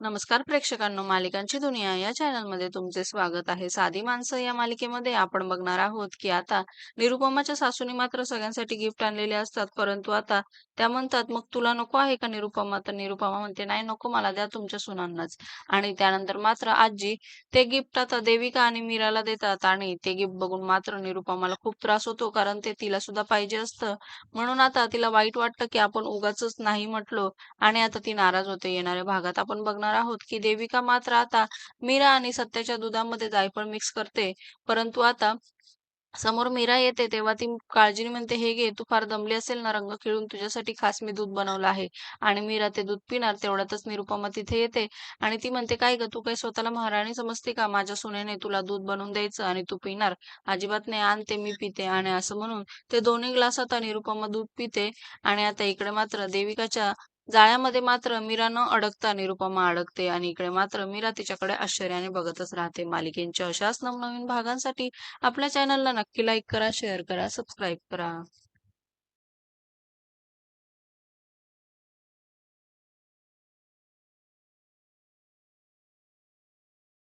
नमस्कार प्रेक्षकांनो मालिकांची दुनिया या चॅनलमध्ये तुमचे स्वागत आहे. साधी माणसं या मालिकेमध्ये आपण बघणार आहोत की आता निरुपमाच्या सासूने मात्र सगळ्यांसाठी गिफ्ट आणलेले असतात परंतु आता त्या म्हणतात मग तुला नको आहे का निरुपमा? तर निरुपमा म्हणते नाही नको मला द्या तुमच्या सुनांनाच. आणि त्यानंतर मात्र आजी ते गिफ्ट आता देविका आणि मीराला देतात आणि ते गिफ्ट बघून मात्र निरुपमाला खूप त्रास होतो कारण ते तिला सुद्धा पाहिजे असतं. म्हणून आता तिला वाईट वाटतं की आपण उगाच नाही म्हटलो आणि आता ती नाराज होते. येणाऱ्या भागात आपण बघणार आहोत की देविका मात्र आता मीरा आणि सत्याच्या दुधामध्ये जायफळ मिक्स करते. परंतु आता समोर मीरा येते तेव्हा ती काळजीने म्हणते हे घे तू फार दमली असेल ना रंग खेळून तुझ्यासाठी खास मी दूध बनवलं आहे. आणि मीरा ते दूध पिणार तेवढ्यातच निरुपमा तिथे येते. आणि ती म्हणते काय ग तू काही स्वतःला महाराणी समजते का? माझ्या सुनेने तुला दूध बनवून द्यायचं आणि तू पिणार. अजिबात नाही आणते मी पिते. आणि असं म्हणून ते दोन्ही ग्लास आता निरुपमा दूध पिते. आणि आता इकडे मात्र देविकाच्या जाळ्यामध्ये मात्र मीरा न अडकता निरुपमा अडकते आणि इकडे मात्र मीरा तिच्याकडे आश्चर्याने बघतच राहते. मालिकेंच्या अशाच नवनवीन भागांसाठी आपल्या चॅनलला नक्की लाईक करा शेअर करा सबस्क्राईब करा.